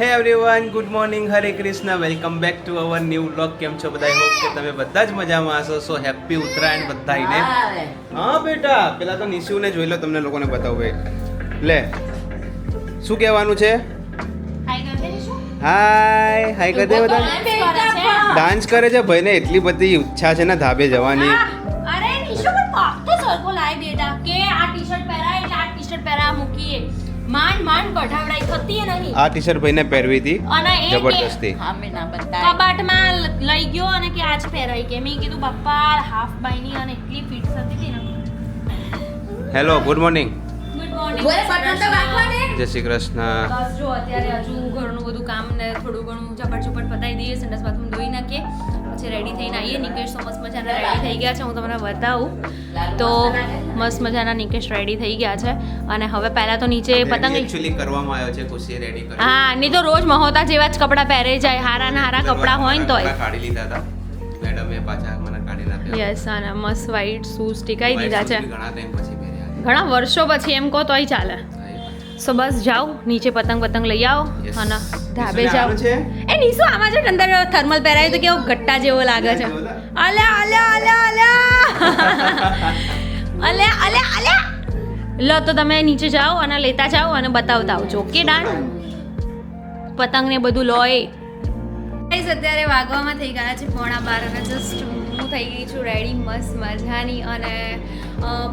હે everyone good morning Hare Krishna welcome back to our new blog કેમ છો બધા? હોપ કે તમે બધા જ મજામાં હશો. સો હેપી ઉત્તરાયણ બધાને હા બેટા પેલા તો નિશુને જોઈ લો તમને લોકોને બતાવું લે શું કહેવાનું છે? હાય હાય કરી દે બધા ડાન્સ કરે છે? ભાઈને એટલી બધી ઈચ્છા છે ને ધાબે જવાની. અરે નિશુ પણ પાકતો સરખો લાય બેટા. કે આ ટી-શર્ટ પહેરાય એટલે આ ટી-શર્ટ પહેરા મૂકીએ. માંડ માંડ કઢાવડાઈ થતી નહીં. આ ટીશર્ટ ભાઈને પહેરવી હતી. અને એ જબરદસ્તી. અમે ના બતાય કબાટમાં લઈ ગયો અને કે આજ પહેરાઈ કે. મેં કીધું બાપા હાફ બાયની અને એટલી ફિટ થતી હતી ને hello good morning good morning બોલે બટન તો વાગવા દે. જય શ્રી કૃષ્ણ. બસ જો અત્યારે હજુ ઘરનું બધું કામ ને થોડું ઘણું ઝપટ ઝપટ પતાવી દઈએ સંડાસ બાથરૂમ ધોઈ નાખીએ. પછી રેડી થઈને આવીએ. નિકેશ તો મસ્ત મજાના રેડી થઈ ગયા છે. હું તમને બતાવું. તો મસ્ત મજાના નિકેશ રેડી થઈ ગયા છે. અને હવે પહેલા તો નીચે પતંગ એક્ચ્યુઅલી કરવામાં આવ્યો છે કુશી રેડી કરી હા નહીં તો રોજ મહોતા જેવા જ કપડાં પહેરે જાય. હારા ને હારા કપડાં હોય ને તોય. કાઢી લીધા હતા. મેડમે પાછા મને કાઢી નાખ્યા યસ અને મસ્ત વ્હાઈટ શૂઝ ટીકાઈ દીધા છે. ઘણા ટાઈમ પછી પહેર્યા ઘણા વર્ષો પછી એમ કહો તોય ચાલે. સો બસ જાઓ નીચે પતંગ પતંગ લઈ આવો. અને ધાબે જાઓ? એ નીસુ આમાં જો અંદર થર્મલ પહેરાયું તો કેવો ગટ્ટા જેવો લાગે છે. અલ્યા અલ્યા અલ્યા અલ્યા. અલ્યા અલ્યા અલ્યા. લો તો તમે નીચે જાઓ અને લેતા જાઓ અને બતાવતા આવજો. ઓકે ડાન પતંગ ને બધું લોય. ગાઈઝ અત્યારે વાગવામાં થઈ ગયા છે પોણા બાર અને જસ્ટ હું થઈ ગઈ છું રેડી મસ્ત, મજાની અને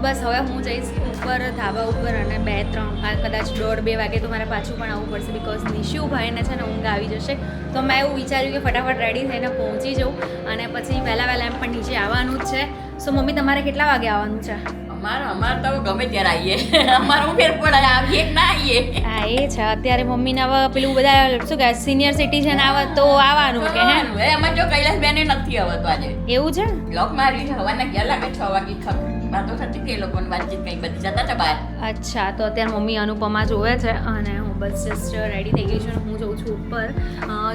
બસ હવે હું જઈશ ઉપર, ધાબા ઉપર અને બે, ત્રણ કદાચ દોઢ, બે વાગે તો મારે પાછું પણ આવવું પડશે બિકોઝ નિશિવભાઈને છે ને ઊંઘ આવી જશે. તો મેં એવું વિચાર્યું કે ફટાફટ રેડી થઈને પહોંચી જાઉં અને પછી વહેલા વહેલા એમ પણ નીચે આવવાનું જ છે. સો મમ્મી, તમારે કેટલા વાગે આવવાનું છે? અમાર અમાર તો ગમે ત્યારે આવીએ. અમાર હું ફેર પડે આવીએ કે ના આવીએ. હા એ છે. અત્યારે મમ્મીને હવે પેલું બધા શું કે સિનિયર સિટીઝન આવે તો આવવાનું કે હે? અમારે અમાર જો કૈલાસ બેને નથી આવતો આજે. એવું છે? લોક મારી હવાના ગયા લાગે છ વાગે ખબર. વાતો થતી હતી એ લોકોની વાતચીત કંઈ બધી જતા હતા બહાર અચ્છા તો અત્યારે મમ્મી અનુપમા જોવે છે અને હું બસ જસ્ટ રેડી થઈ ગઈ છું હું જઉં છું ઉપર.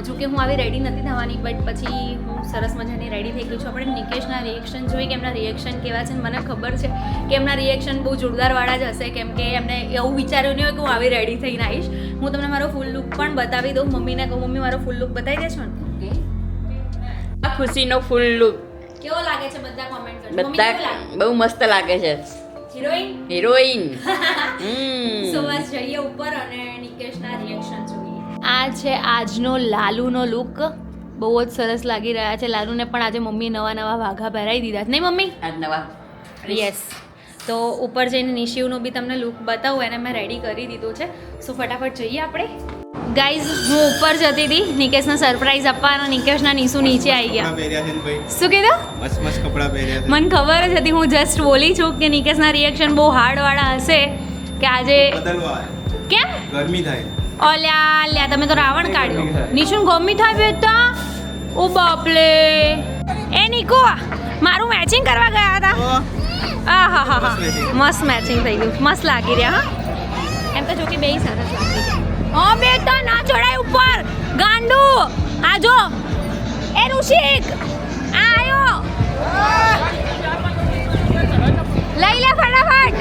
જો કે હું આવી રેડી નથી થવાની બટ પછી હું સરસ મજાની રેડી થઈ ગઈ છું. આપણે નિકેશના રિએક્શન જોઈ કે એમના રિએક્શન કેવા છે મને ખબર છે કે એમના રિએક્શન બહુ જોરદારવાળા જ હશે. કેમ કે એમને એવું વિચાર્યું નહીં હોય કે હું આવી રેડી થઈને આવીશ. હું તમને મારો ફૂલ લુક પણ બતાવી દઉં. મમ્મીને કહું મમ્મી મારો ફૂલ લુક બતાવી દેશો ને? આ ખુશીનો ફૂલ લુક કેવો લાગે છે બધા કોમેન્ટ કરજો. બધા બહુ મસ્ત લાગે છે. હિરોઈન હિરોઈન સો બસ જઈએ ઉપર અને નિકેશના રિએક્શન જોઈએ. આ છે આજનો લાલુનો લુક બહુ જ સરસ લાગી રહ્યા છે. લાલુને પણ આજે મમ્મી નવા નવા વાઘા પહેરાવી દીધા છે. નહીં મમ્મી? આજ નવા. યસ તો ઉપર જઈને નિશિવનો બી તમને લુક બતાવું. એને મેં રેડી કરી દીધું છે. સો ફટાફટ જઈએ આપણે. ગાઈઝ હું ઉપર જતી હતી. નિકેશને સરપ્રાઈઝ આપવા અને નિકેશના નીસુ નીચે આવી ગયા. શું કીધું? મસ્ત મસ્ત કપડાં પહેર્યા મને ખબર જ હતી. હું જસ્ટ બોલી છું કે નિકેશના રિએક્શન બહુ હાર્ડવાળા હશે કે આજે કેમ? ગરમી થાય. ઓલ્યા લ્યા તમે તો રાવણ કાઢ્યો. નિશુન ગમી થાય બેટા. ઓ બાપલે એ નિકો મારું મેચિંગ કરવા ગયા હતા. આ હા હા હા મસ્ત મેચિંગ થઈ ગયું. મસ્ત લાગી રહ્યા હા. એમ તો જો કે બે સરસ લાગી હા તો ના ચડાય ઉપર. ગાંડુ. આ જો. એ ઋષિક. આ આયો. લઈ લે ફટાફટ.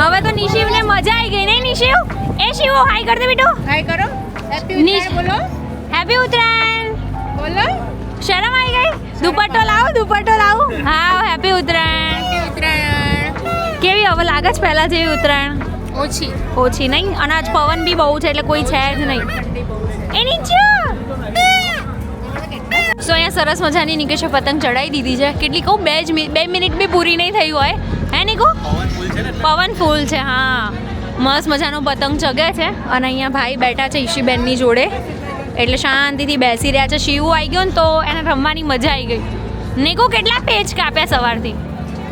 હવે તો નિશિવને મજા આવી ગઈ નહીં નિશિવ? એ શિવ હાય કર દે બેટો. હાય કરો. હેપી ઉત્તરાયણ બોલો. હેપી ઉત્તરાયણ બોલો. શરમ આવી ગઈ? દુપટ્ટો લાવો દુપટ્ટો લાવો. હા હેપી ઉત્તરાયણ હેપી ઉત્તરાયણ કેવી હવે લાગે છે પહેલા જેવી ઉત્તરાયણ? ઓછી. ઓછી નહીં? અને આજ પવન બી બહુ છે એટલે કોઈ છે જ નહીં. એની છે સો અહીંયા સરસ મજાની નિકેશે પતંગ ચડાવી દીધી છે. કેટલી કહું બે જ બે મિનિટ બી પૂરી નહીં થઈ હોય. હે નિકો? પવન ફૂલ છે ને પવન ફૂલ છે હા. મસ્ત મજાનો પતંગ ચગે છે. અને અહીંયા ભાઈ બેઠા છે ઈશીબેનની જોડે. એટલે શાંતિથી બેસી રહ્યા છે. શિવ આવી ગયો ને તો એને રમવાની મજા આવી ગઈ. નિકો કેટલા પેજ કાપ્યા સવારથી?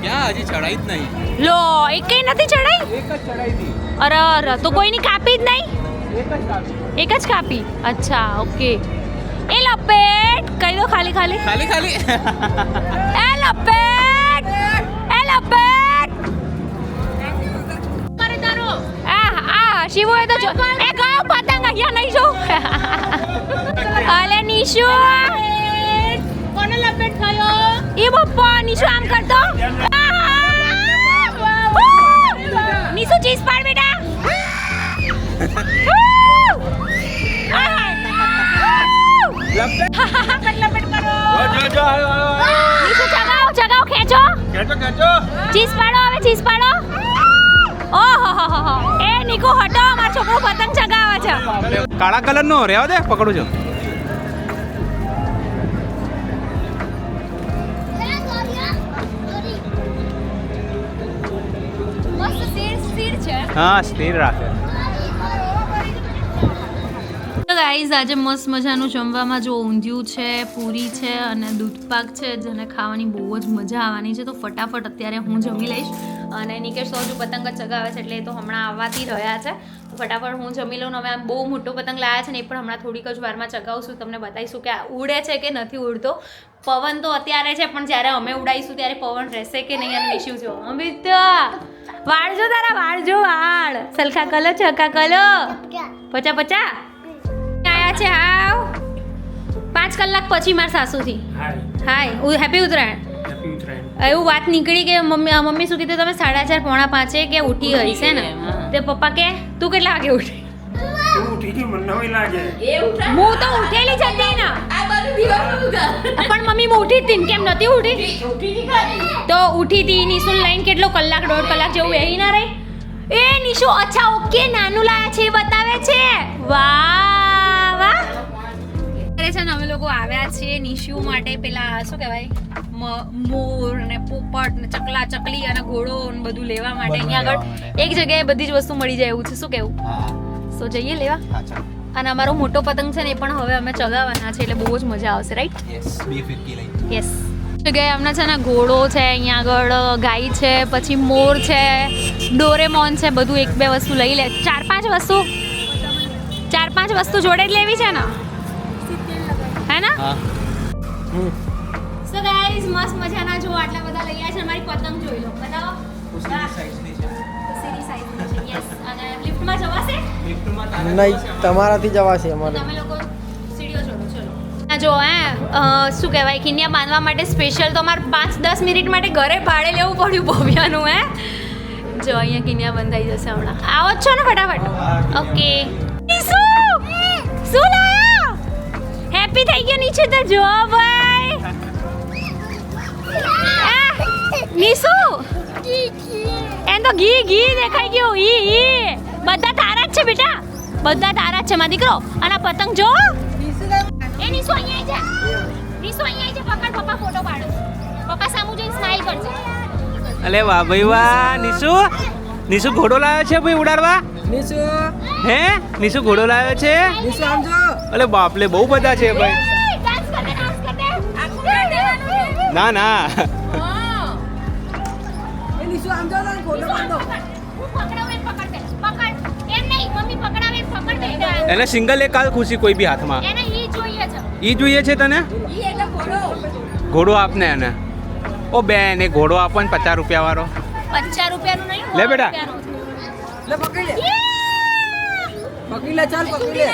ક્યાં? હજી ચડાઈ જ નહીં. લો એક કઈ નથી ચડાઈ એક જ ચડાઈ હતી. અરે અરે તો કોઈની કાપી જ નહીં? એક જ કાપી. એક જ કાપી? અચ્છા ઓકે. એ લપેટ! કહી દો ખાલી ખાલી. ખાલી ખાલી. એ લપેટ! એ લપેટ! કરે તારો. આ આ શિવો એ તો જો એ ગયો પતંગ અહીંયા નહીં જો. અલે નિશુ. કોને લપેટ થયો? એ બપ્પા નિશુ આમ કરતો? મીસુ ચીઝ પાડ બેટા. લપેટ. મારો જો જો ખેંચો. ચીઝ પાડો હવે ચીઝ પાડો. ઓહો એ નિકો હટો મારો છોકરો પતંગ ચગાવે છે. કાળા કલર નો રહેવા દે પકડું છું. છે? હા સ્થિર રાખે. ગાઈઝ આજે મસ્ત મજાનું જમવામાં જો ઊંધિયું છે પૂરી છે અને દૂધપાક છે જેને ખાવાની બહુ જ મજા આવવાની છે. તો ફટાફટ અત્યારે હું જમી લઈશ અને નિકેશ તો હજુ પતંગ ચગાવે છે એટલે એ તો હમણાં આવવાથી રહ્યા છે. ફટાફટ હું જમી લઉં ને હવે આમ બહુ મોટો પતંગ લાવ્યા છે ને એ પણ હમણાં થોડીક જ વારમાં ચગાવશું તમને બતાવીશું કે ઉડે છે કે નથી ઉડતો. પવન તો અત્યારે છે પણ જ્યારે અમે ઉડાઈશું ત્યારે પવન રહેશે કે નહીં અને નિશિવ જો અમિત વાળજો તારા વાળજો વાળ. સલખા કલો ચકા કલો. પચા પચા. આયા છે આવ. પાંચ કલાક પછી મારા સાસુથી. હાય. હેપી ઉત્તરાયણ. એવું વાત નીકળી કે મમ્મી મમ્મી શું કીધું? તમે સાડા ચાર પોણા પાંચે કે ઉઠી ગઈ છે ને? તે પપ્પા કે તું કેટલા વાગે ઉઠી? હું તો ઉઠેલી જ હતી ને. આ બધું દિવસ ઉગા પણ મમ્મી હું ઉઠી હતી ને. કેમ નથી ઉઠી? તો ઉઠી હતી નિશુલ લાઈન કેટલો કલાક દોઢ કલાક જેવું બેહી ના રહી. એ નિશુ અચ્છા ઓકે નાનું લાયા છે એ બતાવે છે. વાહ વાહ. અરે છે ને અમે લોકો આવ્યા છીએ નિશુ માટે પેલા શું કહેવાય મોર ને પોપટ ને ચકલા ચકલી અને ઘોડો ને બધું લેવા માટે. અહીંયા આગળ એક જગ્યાએ બધી જ વસ્તુ મળી જાય એવું છે. શું કેવું? સો જઈએ લેવા? અને અમારો મોટો પતંગ છે ને એ પણ હવે અમે ચગાવવાના છે એટલે બહુ જ મજા આવશે રાઈટ યસ જગ્યાએ અમને છે ને ઘોડો છે અહીંયા આગળ ગાય છે પછી મોર છે ડોરેમોન છે બધું એક બે વસ્તુ લઈ લે. ચાર પાંચ વસ્તુ. ચાર પાંચ વસ્તુ જોડે જ લેવી છે ને? હે. ને હા સો ગાઈઝ મસ્ત મજાના જો આટલા બધા લઈ આવ્યા છે અમારી પતંગ જોઈ લો. બતાવો. વાહ. ઉસીરી size ની છે. યસ અને લિફ્ટમાં જવાશે? નહીં તમારાથી જવાશે અમારે. તમે લોકો સીડીઓ ચડો ચલો. જો હે શું કહેવાય કિન્યા બાંધવા માટે સ્પેશિયલ તો અમારે પાંચ દસ મિનિટ માટે ઘરે ભાડે લેવું પડ્યું ભવ્યાનું હે? જો અહીંયા કિન્યા બંધાઈ જશે હમણાં. આવો જ છો ને ફટાફટ. ઓકે શું? શું લાયા હેપી થઈ ગયો નીચે તો જો ભાઈ. નીસુ. એમ તો ઘી ઘી દેખાઈ ગયું. ઈ ઈ. બધા તારા જ છે બેટા. બધા તારા જ છે મારા દીકરો. અને પતંગ જો. એ નીસુ અહીંયા જા. નીસુ અહીંયા જા પકડ પપ્પા ફોટો પાડો. પપ્પા સામુ જઈને સ્માઈલ કરજે. અલે વાહ ભાઈ વાહ. નિશુ નિશુ ઘોડો લાવ્યો છે ભાઈ ઉડાડવા? નીસુ. હે? નિશુ ઘોડો લાવ્યો છે? નીસુ આમ જો. અલે બાપલે બહુ બધા છે ભાઈ. ના ના. એને સિંગલ એક કાલ ખુશી કોઈ બી હાથમાં. એને ઈ જોઈએ છે ઈ જોઈએ છે તને ઘોડો. ઘોડો આપને એને. ઓ બેન એ ઘોડો આપો ને પચાસ રૂપિયા વાળો પચાસ રૂપિયાનું નહીં લે બેટા. લે પકડી લે. પકડી લે ચાલ પકડી લે.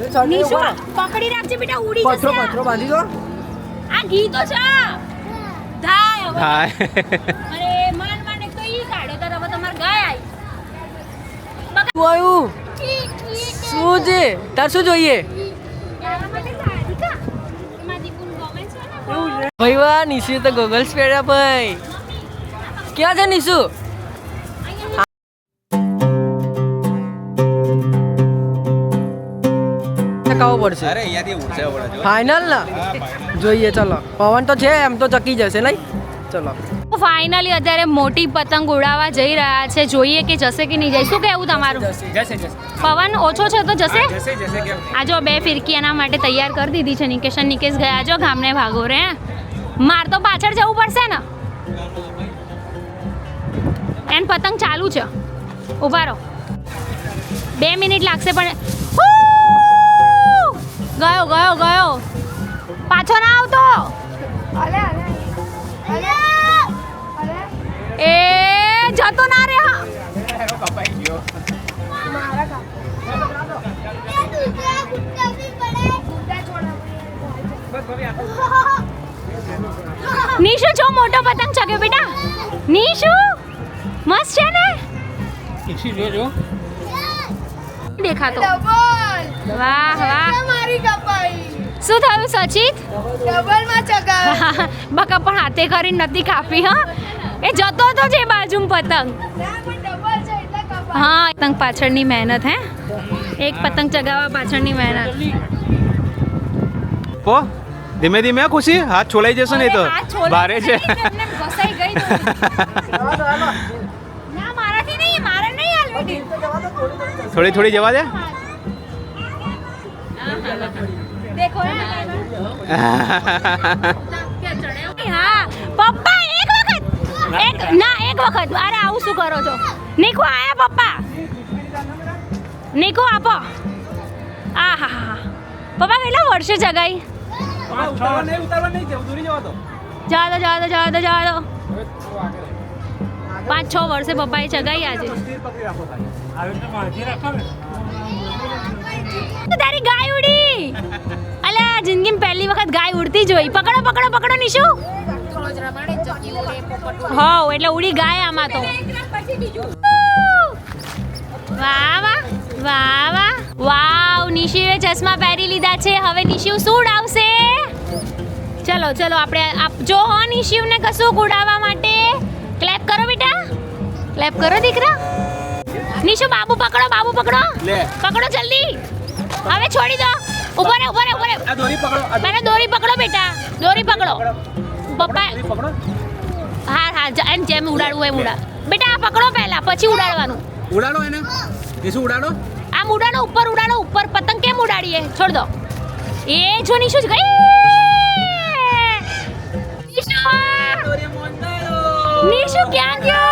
નીશુ, પકડી રાખજે બેટા ઉડી જશે પથરો પથરો બાંધી દો આ ઘી તો છે. થાય હવે. અરે માન માન એક તો ઈ કાઢો તો હવે તમાર ગાય આઈ શું આવ્યું? શું છે? તાર શું જોઈએ? મારા. ભાઈ વાહ નિશુ તો ગોગલ્સ પહેર્યા ભાઈ. ક્યાં છે નીશુ? ચકાવવો પડશે. અરે અહીંયાથી ફાઇનલ ને? જોઈએ ચલો. પવન તો છે એમ તો ચકી જશે નહીં? ચલો. ફાઇનલી અત્યારે મોટી પતંગ ઉડાવવા જઈ રહ્યા છે. જોઈએ કે જશે કે નહીં જાય શું કહેવું તમારું? જશે જશે પવન ઓછો છે તો જશે? જશે જશે આ જો બે ફિરકી એના માટે તૈયાર કરી દીધી છે. નિકેશન નિકેશ ગયા જો ગામને ભાગો રે માર તો પાછળ જવું પડશે ને? એન પતંગ ચાલુ છે. ઊભા રહો. બે મિનિટ લાગશે પણ! ગયો ગયો ગયો. પાછો ના આવતો. એ જતો ના રે નીશુ જો મોટો પતંગ ચગ્યો બેટા. નીશુ મસ્ત છે ને? જોજો દેખાતો. વાહ વાહ. શું થયું સચિત? ડબલમાં ચગાવ. બકા પણ હાથે કરીને નથી કાપી હા? એ જતો તો જે બાજુ પતંગ. ડબલ હા પતંગ પાછળની મહેનત હે? એક પતંગ ચગાવવા પાછળની મહેનત. પો ધીમે ધીમે ખુશી? હાથ છોલાઈ જશે નહીં તો. ભારે છે. નહીં, એમને ઘસાઈ ગઈ તો. ના મારાથી નહીં મારે નહીં હાલવી. થોડી થોડી જવા દે. દેખો હે હા પપ્પા એક વખત એક ના એક વખત અરે આવું શું કરો છો નીકુ આયા પપ્પા નીકુ આપો આ હા હા હા પપ્પા કેટલા વર્ષે જગાઈ જવા દો જવા દો જવા દો જવા દો પાંચ છ વર્ષે પપ્પાએ ચગાઈ આજે તારી ગાય ઉડી. અલ્યા જિંદગીમાં પહેલી વખત ગાય ઉડતી જોઈ પકડો પકડો પકડો નિશુ. હા એટલે ઉડી ગાય આમાં તો. વાહ વાહ વાહ વાહ. વાવ નિશિવે ચશ્મા પહેરી લીધા છે. હવે નિશિવ શું ઉડાવશે ચલો ચલો આપણે આપ જો હો નિશિવને કશું ઉડાવવા માટે. ક્લેપ કરો બેટા. ક્લેપ કરો દીકરા. નિશુ બાબુ પકડો બાબુ પકડો. પકડો જલ્દી. હવે છોડી દો. ઊભો રે ઊભો રે ઊભો રે આ દોરી પકડો પહેલા દોરી. પકડો બેટા દોરી પકડો. પપ્પા હા હા એમ જેમ ઉડાડવું એમ ઉડાડ. બેટા આ પકડો પહેલા પછી ઉડાડવાનું. ઉડાડો એને. નિશુ ઉડાડો. આમ ઉડાડો ઉપર ઉડાડો ઉપર પતંગ કેમ ઉડાડીએ? છોડ દો. એ જો નિશુ જ ગઈ નિશુ નિશુ ક્યાં ગયો?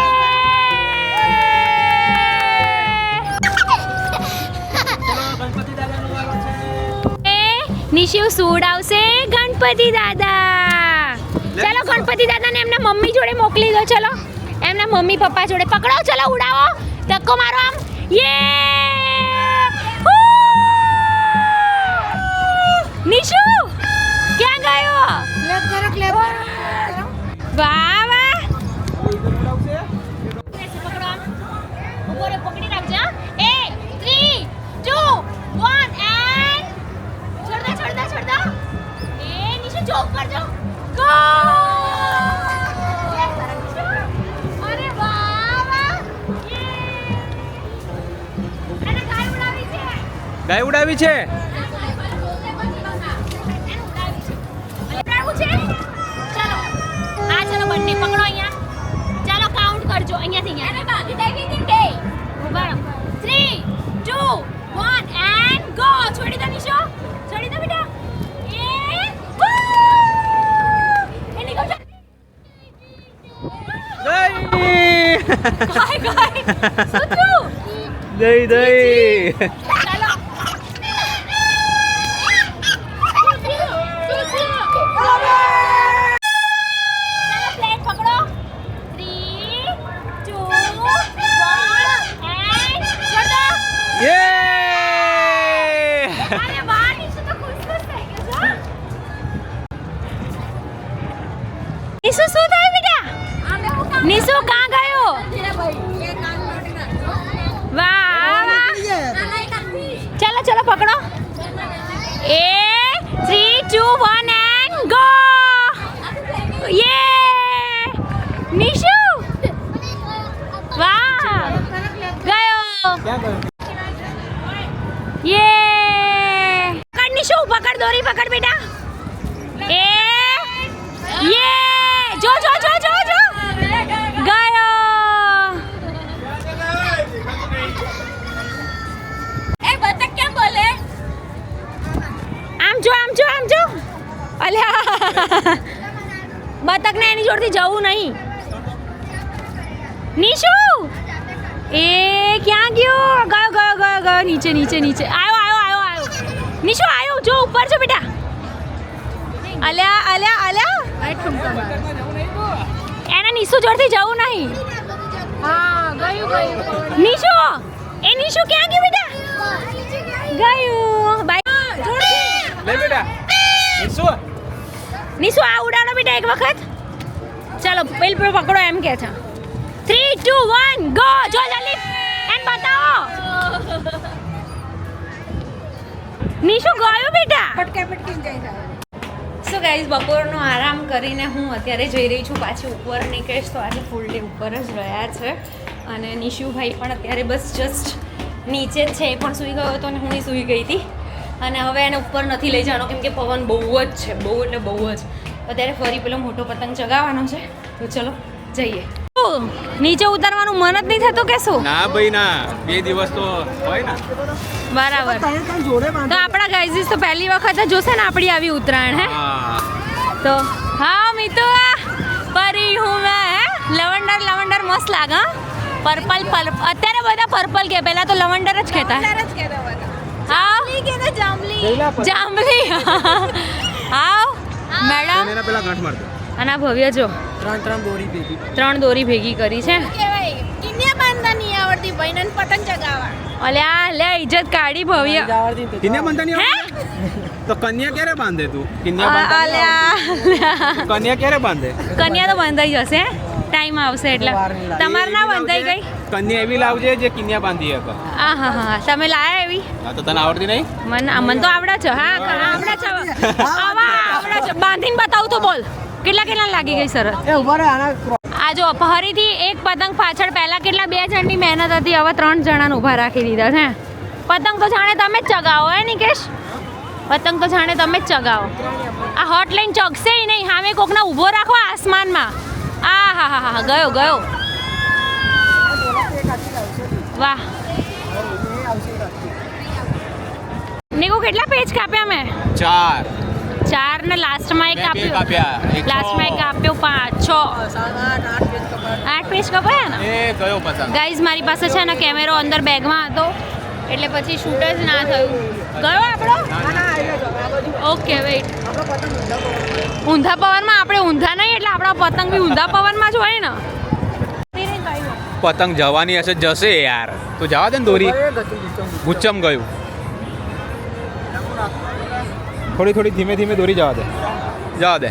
નિશિવ સૂડ આવશે. ગણપતિ દાદા. ચાલો ગણપતિ દાદાને એમના મમ્મી જોડે મોકલી દો ચલો. એમના મમ્મી પપ્પા જોડે. પકડો ચલો ઉડાવો. ધક્કો મારો આમ. યે નિશુ ક્યાં ગયો? ક્લેપ કરો ક્લેપ વાહ! જો ઉપર ગાય ઉડાવી છે. દઈ દઈ નીચે. આવ્યો આવ્યો આવ્યો આવ્યો આયો આયો. નિશુ આયો જો ઉપર છો બેટા. અલ્યા અલ્યા અલ્યા. એને નિશુ જોડથી જવું નહીં. હા ગયું ગયું. નિશુ એ નિશુ ક્યાં ગયું બેટા? ગયું. બાય. લે બેટા. નિશુ. નિશુ આ ઉડાડો બેટા એક વખત. ચાલો પેલ પર પકડો એમ કે છે. થ્રી ટુ વન ગો જો જલ્દી. એમ બતાવો. નિશુ ગયો બેટા. પટકે પટકી જાય સો ગાઈઝ બપોરનો આરામ કરીને હું અત્યારે જઈ રહી છું પાછી ઉપર નીકળીશ તો આજે ફૂલ ડે ઉપર જ રહ્યા છે. અને નિશુભાઈ પણ અત્યારે બસ જસ્ટ નીચે જ છે એ પણ સૂઈ ગયો હતો અને હું સૂઈ ગઈ હતી. અને હવે એને ઉપર નથી લઈ જવાનો કેમ કે પવન બહુ જ છે બહુ એટલે બહુ જ. અત્યારે ફરી પેલો મોટો પતંગ ચગાવવાનો છે. તો ચલો જઈએ. નીચે ઉતારવાનું મન જ નહીં થતું કે શું? ના ભાઈ ના. બે દિવસ તો હોય ને. બરાબર. તો આપણા ગાઈઝીસ તો પહેલી વખત જ જોશે ને આપણી આવી ઉત્તરાયણ હે? તો હા મિતુ પરી હું મેં લવંડર લવંડર મસ્ત લાગે પર્પલ પર્પલ અત્યારે બધા પર્પલ કે પહેલા તો લવંડર જ કહેતા. હા? જાંબલી મેડમ? પેલા ગાંઠ મારતો અને ભવ્ય જો. ત્રણ ત્રણ દોરી ભેગી. ત્રણ દોરી ભેગી કરી છે. નહીં આવડતી ભાઈને પતંગ ચગાવવા. અલ્યા લે ઇજ્જત કાઢી ભવ્ય. કન્યા તો બાંધતા નહીં હે તો કન્યા ક્યારે બાંધે તું? કન્યા બાંધતા અલ્યા કન્યા ક્યારે બાંધે? કન્યા તો બંધાઈ જશે ટાઈમ આવશે એટલે. તમારે ના બંધાઈ ગઈ? કન્યા એવી લાવજે જે કિન્યા બાંધી શકે. આ હા હા તમે લાયા એવી? હા તો તને આવડતી નહીં? મને મને તો આવડે છે. હા આવડે છે. આવા આવડે છે. બાંધીને બતાવું તો બોલ. કેટલા કેટલા લાગી ગઈ સરસ? એ ઊભા રહે આના આ જો, ફરીથી એક પતંગ પાછળ પહેલા કેટલા બે જણની મહેનત હતી, હવે ત્રણ જણાને ઊભા રાખી દીધા છે. પતંગ તો જાણે તમે જ ચગાવો, હે નિકેશ? પતંગ તો જાણે તમે જ ચગાવો. આ હોટલાઈન ચગશે નહીં, હામે કોકના ઊભો રાખો આસમાનમાં. આ હા હા હા ગયો ગયો. વાહ. નિકો, કેટલા પેજ કાપ્યા મેં? ચાર. ચાર ને લાસ્ટમાં એક આપ્યો લાસ્ટમાં એક છ. કાપ્યો પાંચ છ આઠ પેજ કપાયા. આઠ પેજ કપાયા ને એ કયો પતંગ ગાઈઝ મારી પાસે છે ને કેમેરો અંદર બેગમાં હતો એટલે પછી શૂટ જ ના થયું ગયો આપણો. ઓકે વેઇટ ઊંધા પવનમાં. આપણે ઊંધા નહીં એટલે આપણા પતંગ બી ઊંધા પવનમાં જ હોય ને પતંગ જવાની હશે જશે યાર તો જવા દે ને દોરી. ગુચ્ચમ ગયું થોડી થોડી ધીમે ધીમે દોરી જવા દે જવા દે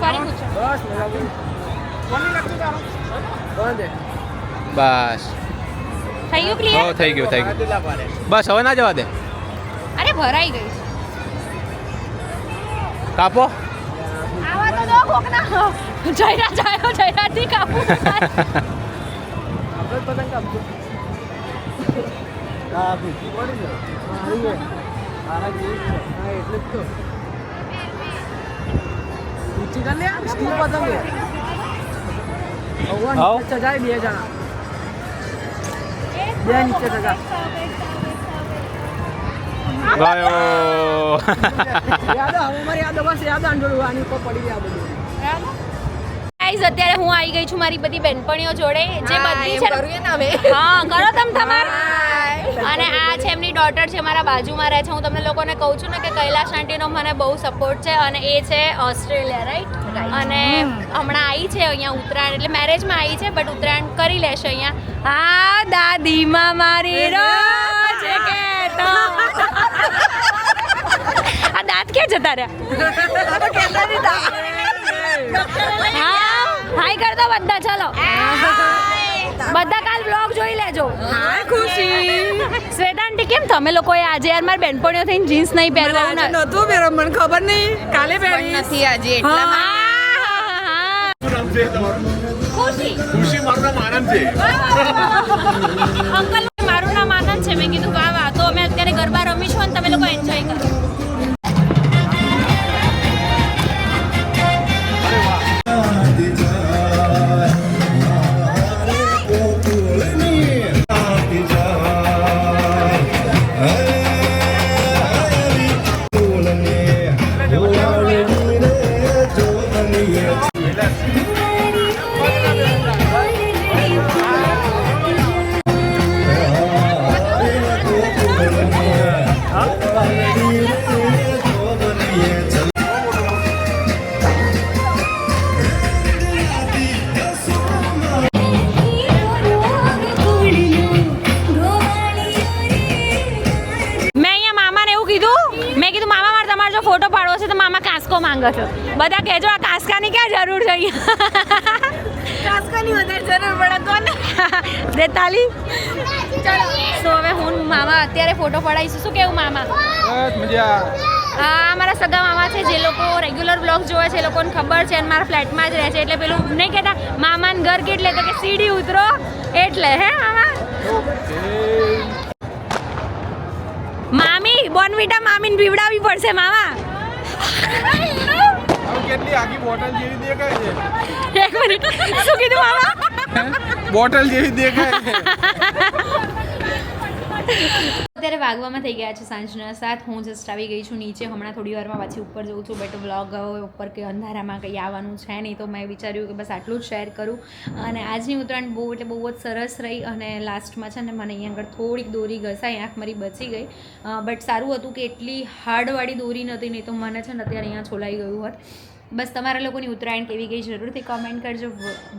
ફરી પૂછો બસ મેળવ્યું. બંધ હે. બસ થઈ ગયું હો ક્લિયર થઈ ગયું થઈ ગયું બસ હવે ના જવા દે અરે ભરાઈ ગઈ કાપો આવા તો દો કોકના જયરા જાયો જયરાથી કાપું આપણે જ પતંગ કાપજો. હા, ભીખી પડી છે. મારી જેવી છે. હા, એટલે જ તો. ઊંચી કર લે, સ્ટીલ પતંગ ભગવાન નીચે ચગાય બે જણા. બે નીચે ચગા ગયો. યાદ બસ યાદ આંધળું આની પડી ગયા બધું. ગાઈઝ અત્યારે હું આવી ગઈ છું મારી બધી બેનપણીઓ જોડે જે બધી છે હા કરો તમ તમાર. અને આ છે એમની ડોટર છે મારા બાજુમાં રહે છે. હું તમને લોકોને કહું છું ને કે કૈલાશ આંટીનો મને બહુ સપોર્ટ છે અને એ છે ઓસ્ટ્રેલિયા રાઈટ અને હમણાં આવી છે અહીંયા ઉત્તરાયણ એટલે મેરેજમાં આવી છે બટ ઉત્તરાયણ કરી લેશે અહીંયા. હા દાદીમાં મારી રોજ કહેતો આ દાંત ક્યાં જતા રહ્યા? હા હાય કરતા દો બધા ચાલો. બધા કાલ બ્લોગ જોઈ લેજો. હા ખુશી. શ્વેતા આંટી કેમ? તમે લોકોએ આજે યાર મારા બેનપણીઓ થઈને જીન્સ નહીં પહેરવાનું. નતું પહેરો મને ખબર નહીં. કાલે પહેરી નથી આજે ખુશી. ખુશી મારું નામ આનંદ છે. છે તો મામા કાસ્કો માંગો છો. બધા કહેજો આ કાસ્કાની ક્યાં જરૂર છે કાસકાની વધારે જરૂર પડે. કોને? દે તાલી ચલો. સો હવે હું મામા અત્યારે ફોટો પડાવીશું. શું કેવું મામા? બસ મજા. આ મારા સગા મામા છે જે લોકો રેગ્યુલર બ્લોગ જોવે છે એ લોકોને ખબર છે અને મારા ફ્લેટમાં જ રહે છે. એટલે પેલું નહીં કહેતા મામાને ઘર કેટલે? તો કે સીડી ઉતરો. એટલે હે મામા? મામી બોનવીટા મામીને પીવડાવવી પડશે મામા. કેટલી આખી બોટલ જેવી દેખાય છે? એક મિનિટ. શું કીધું બોટલ જેવી દેખાય છે. અત્યારે વાગવામાં થઈ ગયા છે સાંજના સાત. હું જસ્ટ આવી ગઈ છું નીચે. હમણાં થોડી વારમાં પાછી ઉપર જઉં છું બટ વ્લોગ ઉપર કે અંધારામાં કંઈ આવવાનું છે નહીં, તો મેં વિચાર્યું કે બસ આટલું જ શેર કરું. અને આજની ઉત્તરાયણ બહુ, એટલે બહુ જ સરસ રહી અને લાસ્ટમાં છે ને મને અહીંયા આગળ થોડીક દોરી ઘસાઈ, આંખ મારી બચી ગઈ. બટ સારું હતું કે એટલી હાર્ડવાળી દોરી નહોતી, નહીં તો મને છે ને અત્યારે અહીંયા છોલાઈ ગયું હોત. બસ તમારા લોકોની ઉત્તરાયણ કેવી ગઈ જરૂરથી કોમેન્ટ કરજો.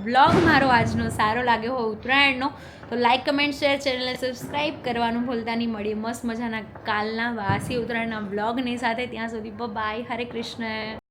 બ્લોગ મારો આજનો સારો લાગ્યો હોય ઉત્તરાયણનો, તો લાઇક કમેન્ટ શેર ચેનલને સબસ્ક્રાઈબ કરવાનું ભૂલતા નહીં. મળીએ મસ્ત મજાના કાલના વાસી ઉત્તરાયણના બ્લોગની સાથે. ત્યાં સુધી બાય હરે કૃષ્ણ.